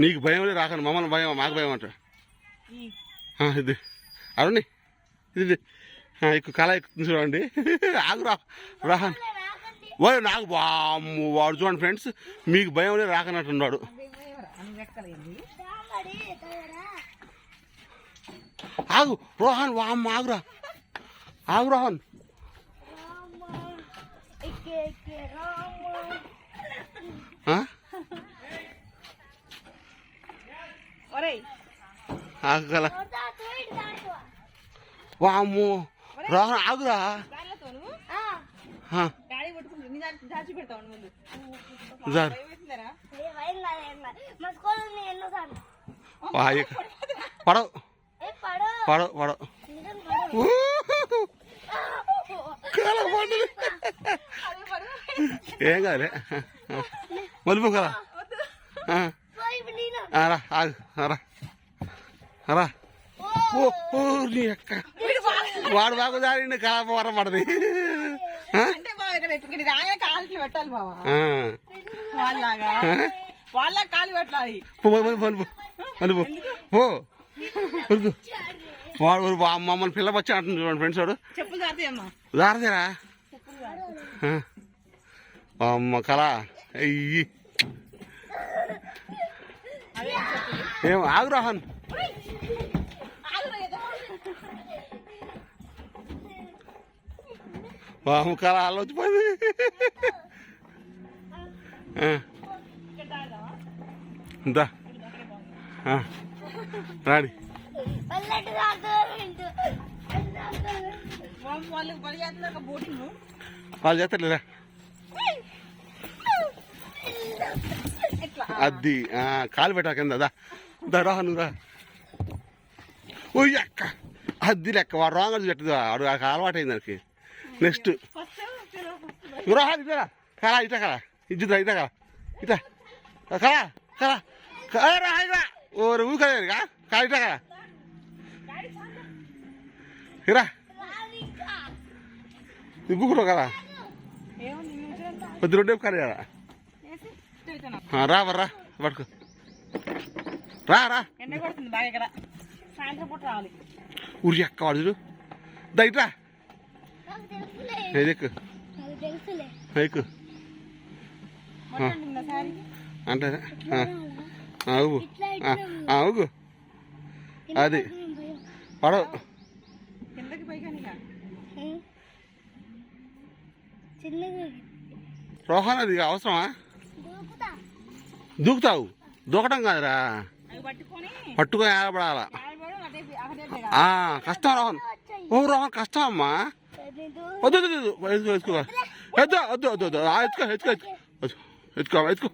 నీకు భయం లేదు రాకండి. మమ్మల్ని భయం మాకు భయం అంట. ఇది. అరుణి ఇది ఇది. ఎక్కువ కళ ఎక్కుతుంది చూడండి. ఆగురా రాహన్ ఓ నాకు వామ్మో, వాడు చూడండి ఫ్రెండ్స్. మీకు భయం లేదు రాకనట్టున్నాడు ఆగు రోహన్ వామ్మ ఆగురా ఆగు రోహన్. పడవు. ఏ పడవు. పడవు! కల మలుపు కదా. రా రా వాడు బాగు దారి కళ పోర పడది. వాడు మమ్మల్ని పిల్ల వచ్చి అంటుంది చూడండి ఫ్రెండ్స్ వాడు. దారదేరా అమ్మ కళ. అయ్యి అదే చెప్పులు ఏం ఆగు రోహన్. ఆగురా ఏదో. వాము కళ ఆలోచిపోయింది ఆ, రాడి. వాళ్ళు- ఎట్లా? అది కాలు పెట్టా కింద దా. దా రోహన్ రా ఓయ్ అక్క అది లెక్క వాడు రాంగ్ పెట్టదు వాడు ఆ అలవాటు అయింది దానికి నెక్స్ట్ రోహన్ ఇట్లా కళ ఇట కళ ఇజ్జుదా ఇట కళ ఇట కళ కళ రా ఇట్లా ఓ ఊకలేదు కళ ఇట కళ ఇరా ఇబ్బుకురో కదా కొద్ది రెండు కర్రీ రా రా పట్టుకో రా రా. ఎండ కొడుతుంది బాగా ఇక్కడ. సాయంత్రం పూట రావాలి. అక్క వాడు ఎక్కు సారీ? అంటే అవుగు అవుగు అది. పడవు. రోహన్ అది అవసరమా? దూకుతా. దూకుతావు. దూకటం కాదురా. పట్టుకొని ఆ, కష్టం రోహన్ ఓ రోహన్ కష్టం అమ్మా వద్దు వద్దు వద్దు వద్దు వద్దు వద్దు వద్దు ఎత్తుకో ఎత్తుకో ఎత్తుకో ఎత్తుకో